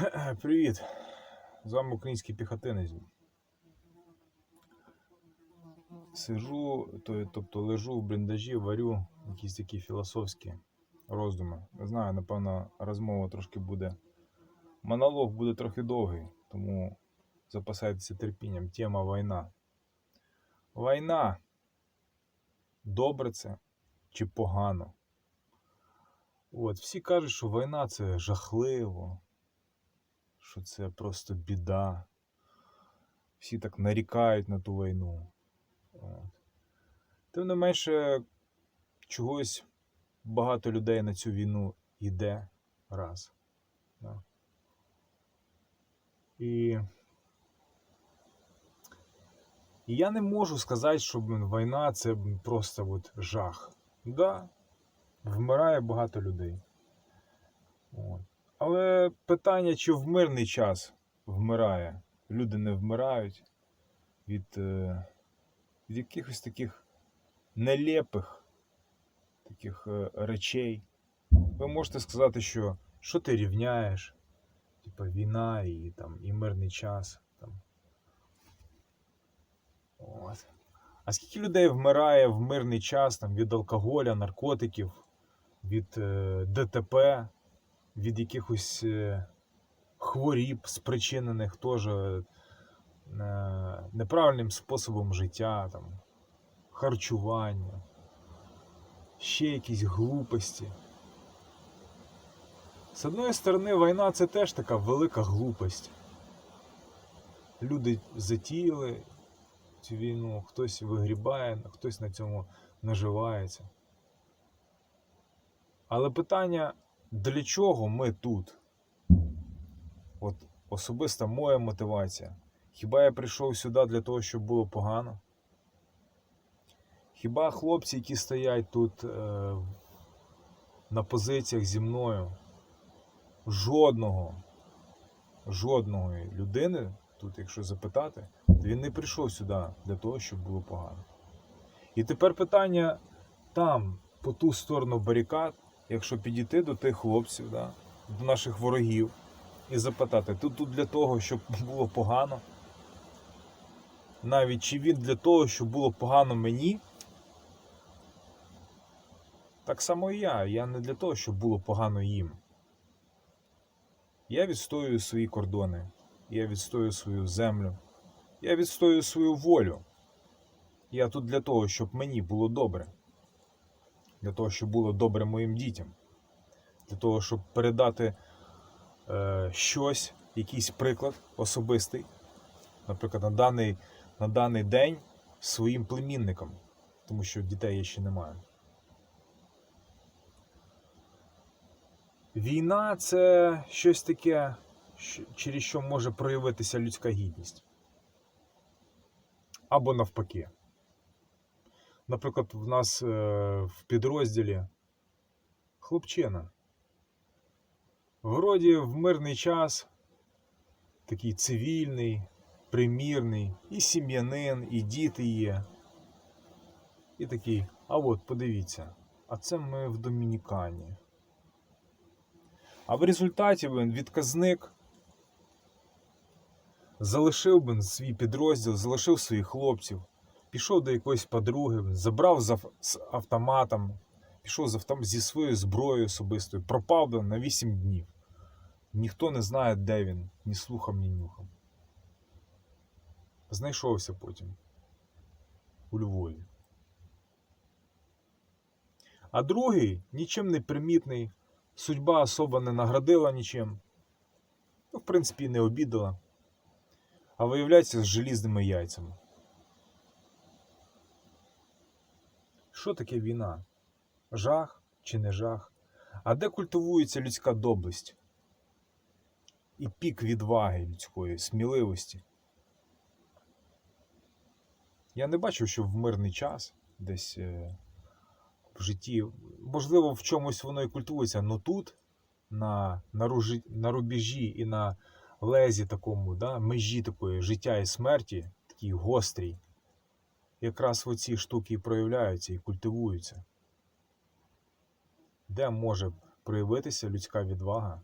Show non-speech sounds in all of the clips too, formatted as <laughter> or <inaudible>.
<coughs> Привіт! З вами український піхотинець. Сижу, то, тобто лежу в бліндажі, варю якісь такі філософські роздуми. Не знаю, напевно, розмова трошки буде. Монолог буде трохи довгий, тому запасайтеся терпінням. Тема війна. Війна. Добре це чи погано? От, всі кажуть, що війна це жахливо що це просто біда. Всі так нарікають на ту війну. Тим не менше, чогось багато людей на цю війну йде раз. Да. І... І я не можу сказати, що війна це просто от жах. Да, вмирає багато людей. От. Але питання, чи в мирний час вмирає. Люди не вмирають від, е, від якихось таких нелепих таких е, речей. Ви можете сказати, що що ти рівняєш? Типа війна і, там, і мирний час. Там. От. А скільки людей вмирає в мирний час там, від алкоголя, наркотиків, від е, ДТП? Від якихось е, хворіб, спричинених теж е, неправильним способом життя, там, харчування, ще якісь глупості. З одної сторони, війна це теж така велика глупость. Люди затіяли цю війну, хтось вигрібає, хтось на цьому наживається. Але питання для чого ми тут? От особиста моя мотивація. Хіба я прийшов сюди для того, щоб було погано? Хіба хлопці, які стоять тут е, на позиціях зі мною, жодного, жодного людини, тут, якщо запитати, він не прийшов сюди для того, щоб було погано. І тепер питання там, по ту сторону барикад якщо підійти до тих хлопців, да, до наших ворогів і запитати, ти тут для того, щоб було погано? Навіть чи він для того, щоб було погано мені? Так само і я. Я не для того, щоб було погано їм. Я відстоюю свої кордони, я відстоюю свою землю, я відстоюю свою волю. Я тут для того, щоб мені було добре для того, щоб було добре моїм дітям, для того, щоб передати е, щось, якийсь приклад особистий, наприклад, на даний, на даний день своїм племінникам, тому що дітей я ще не маю. Війна це щось таке, через що може проявитися людська гідність. Або навпаки. Наприклад, в нас е, в підрозділі хлопчина. Вроді в мирний час такий цивільний, примірний, і сім'янин, і діти є. І такий, а от подивіться, а це ми в Домінікані. А в результаті він відказник залишив би свій підрозділ, залишив своїх хлопців пішов до якоїсь подруги, забрав з автоматом, пішов з автом... зі своєю зброєю особистою, пропав би на 8 днів. Ніхто не знає, де він, ні слухом, ні нюхом. Знайшовся потім у Львові. А другий нічим не примітний, судьба особа не наградила нічим. Ну, в принципі, не обідала. А виявляється з желізними яйцями. Що таке війна? Жах чи не жах? А де культивується людська доблесть? І пік відваги людської, сміливості? Я не бачив, що в мирний час десь е, в житті, можливо, в чомусь воно і культивується, але тут, на на, ружі, на рубежі і на лезі такому, да, межі такої життя і смерті, такій гострій якраз оці штуки і проявляються і культивуються. Де може проявитися людська відвага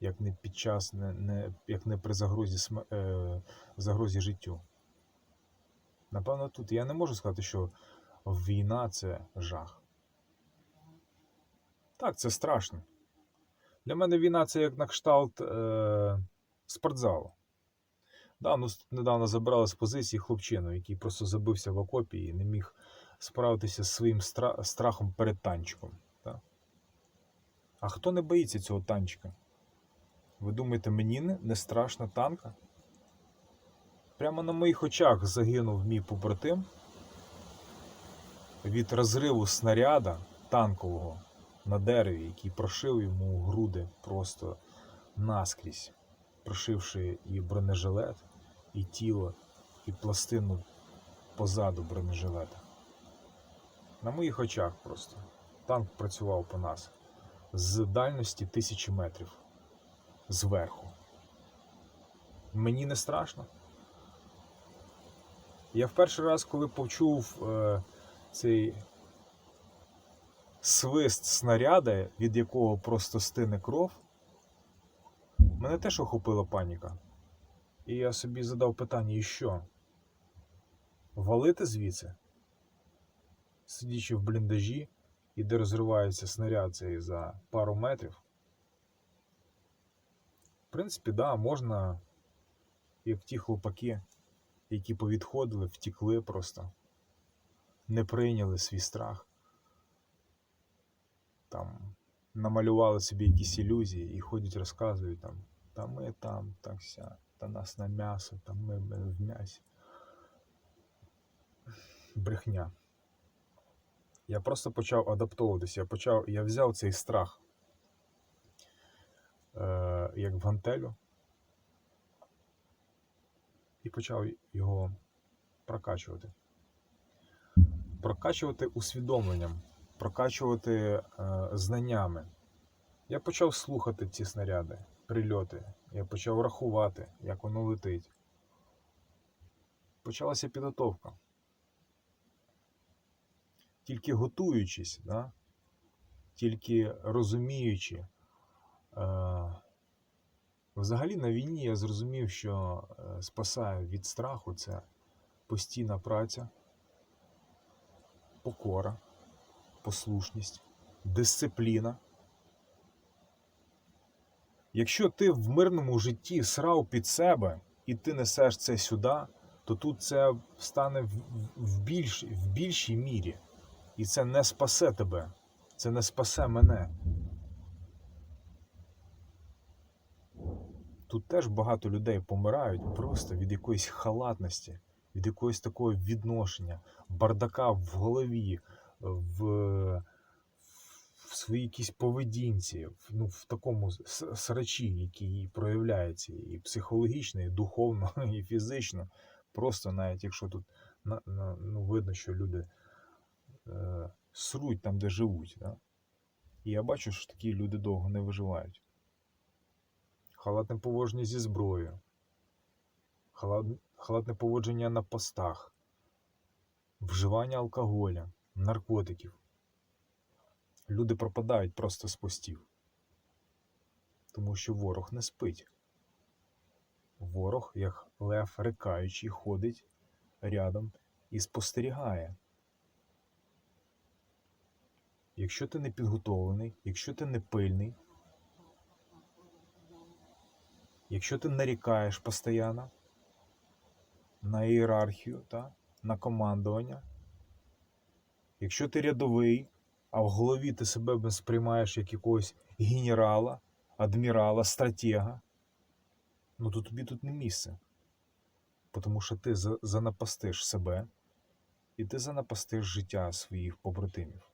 як не під час, не, не, як не при загрозі, е, загрозі життю. Напевно, тут я не можу сказати, що війна це жах. Так, це страшно. Для мене війна це як на кшталт е, спортзалу. Да, ну, недавно забрали з позиції хлопчину, який просто забився в окопі і не міг справитися з своїм стра- страхом перед танчиком. Да? А хто не боїться цього танчика? Ви думаєте, мені не, страшно танка? Прямо на моїх очах загинув мій побратим від розриву снаряда танкового на дереві, який прошив йому груди просто наскрізь, прошивши і бронежилет, і тіло, і пластину позаду бронежилета. На моїх очах просто. Танк працював по нас з дальності тисячі метрів зверху. Мені не страшно. Я в перший раз, коли почув е, цей свист снаряда, від якого просто стине кров, мене теж охопила паніка. І я собі задав питання: і що? Валити звідси? Сидячи в бліндажі, і де розривається снаряд цей за пару метрів. В принципі, да, можна, як ті хлопаки, які повідходили, втікли просто, не прийняли свій страх. Там намалювали собі якісь ілюзії і ходять, розказують там, та ми там, так ся, та нас на м'ясо, та ми, в м'ясі. Брехня. Я просто почав адаптовуватися. Я почав, я взяв цей страх е, як в гантелю і почав його прокачувати. Прокачувати усвідомленням, прокачувати е, знаннями. Я почав слухати ці снаряди, прильоти. Я почав рахувати, як воно летить. Почалася підготовка. Тільки готуючись, да? тільки розуміючи. Е, взагалі на війні я зрозумів, що е, спасає від страху це постійна праця, покора, послушність, дисципліна. Якщо ти в мирному житті срав під себе і ти несеш це сюди, то тут це стане в, в, більш, в більшій мірі. І це не спасе тебе, це не спасе мене. Тут теж багато людей помирають просто від якоїсь халатності, від якогось такого відношення, бардака в голові, в, в своїй якійсь поведінці, ну, в такому срачі, який проявляється і психологічно, і духовно, <laughs> і фізично. Просто навіть якщо тут ну, видно, що люди е, сруть там, де живуть. Да? І я бачу, що такі люди довго не виживають. Халатне поводження зі зброєю, халат- халатне поводження на постах, вживання алкоголя, наркотиків. Люди пропадають просто з постів. Тому що ворог не спить. Ворог, як лев рикаючий, ходить рядом і спостерігає. Якщо ти не підготовлений, якщо ти не пильний, якщо ти нарікаєш постійно на ієрархію, та, на командування, якщо ти рядовий, а в голові ти себе сприймаєш як якогось генерала, адмірала, стратега, ну то тобі тут не місце. Тому що ти занапастиш себе і ти занапастиш життя своїх побратимів.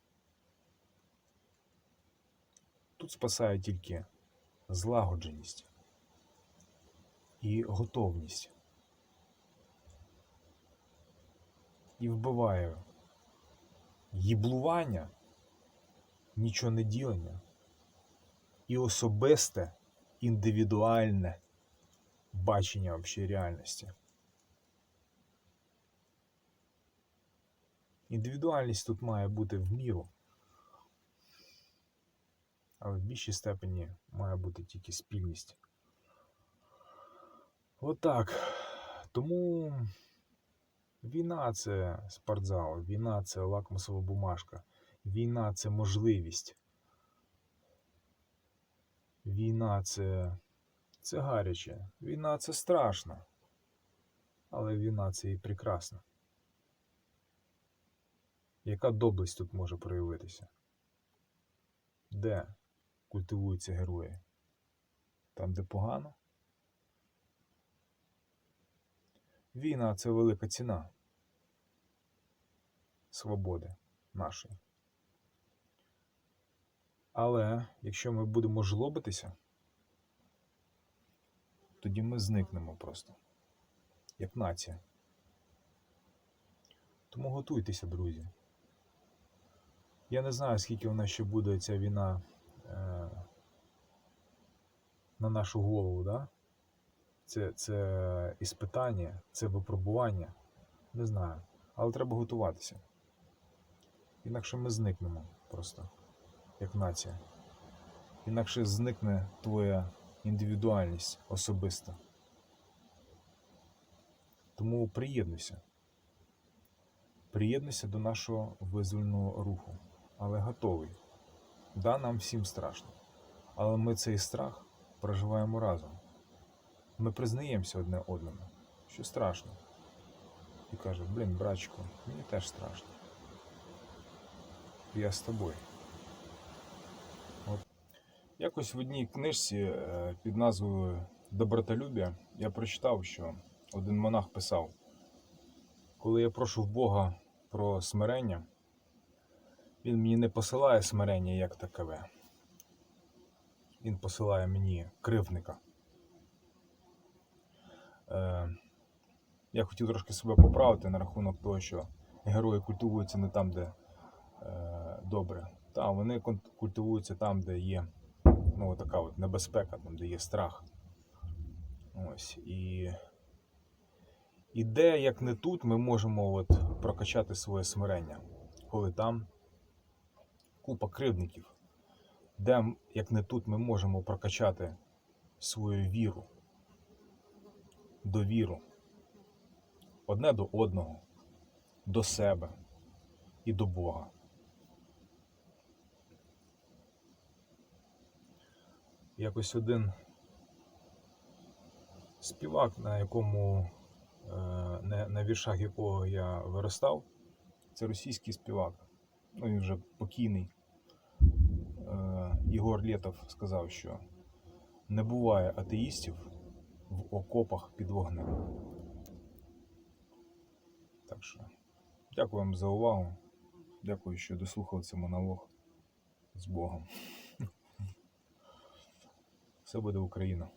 Тут спасає тільки злагодженість і готовність. І вбиває їблування, нічого не ділення і особисте, індивідуальне бачення взагалі реальності. Індивідуальність тут має бути в міру. Але в більшій степені має бути тільки спільність. Отак. Тому війна це спортзал, війна це лакмусова бумажка, війна це можливість. Війна це, це гаряче, війна це страшно. Але війна це і прекрасно. Яка доблесть тут може проявитися? Де культивуються герої? Там, де погано? Війна це велика ціна свободи нашої. Але якщо ми будемо жлобитися, тоді ми зникнемо просто, як нація. Тому готуйтеся, друзі. Я не знаю, скільки вона ще буде ця війна е, на нашу голову, да? Це, це іспитання, це випробування. Не знаю. Але треба готуватися. Інакше ми зникнемо просто, як нація. Інакше зникне твоя індивідуальність особиста. Тому приєднуйся. Приєднуйся до нашого визвольного руху. Але готовий. Да, нам всім страшно. Але ми цей страх проживаємо разом. Ми признаємося одне одному, що страшно. І каже, блін, братчику, мені теж страшно. Я з тобою. Якось в одній книжці е, під назвою Добротолюбія я прочитав, що один монах писав: коли я прошу в Бога про смирення, він мені не посилає смирення як такове. Він посилає мені кривника. Е, я хотів трошки себе поправити на рахунок того, що герої культивуються не там, де е, добре. Та вони культивуються там, де є ну, така от небезпека, там, де є страх. Ось. І, і де, як не тут, ми можемо от прокачати своє смирення, коли там купа кривдників. Де, як не тут, ми можемо прокачати свою віру, довіру одне до одного, до себе і до Бога. Якось один співак, на якому е, на, на віршах якого я виростав, це російський співак. Ну, він вже покійний. Е, Єгор Лєтов сказав, що не буває атеїстів в окопах під вогнем. Так що, дякую вам за увагу. Дякую, що дослухали цей монолог з Богом. Все буде Україна.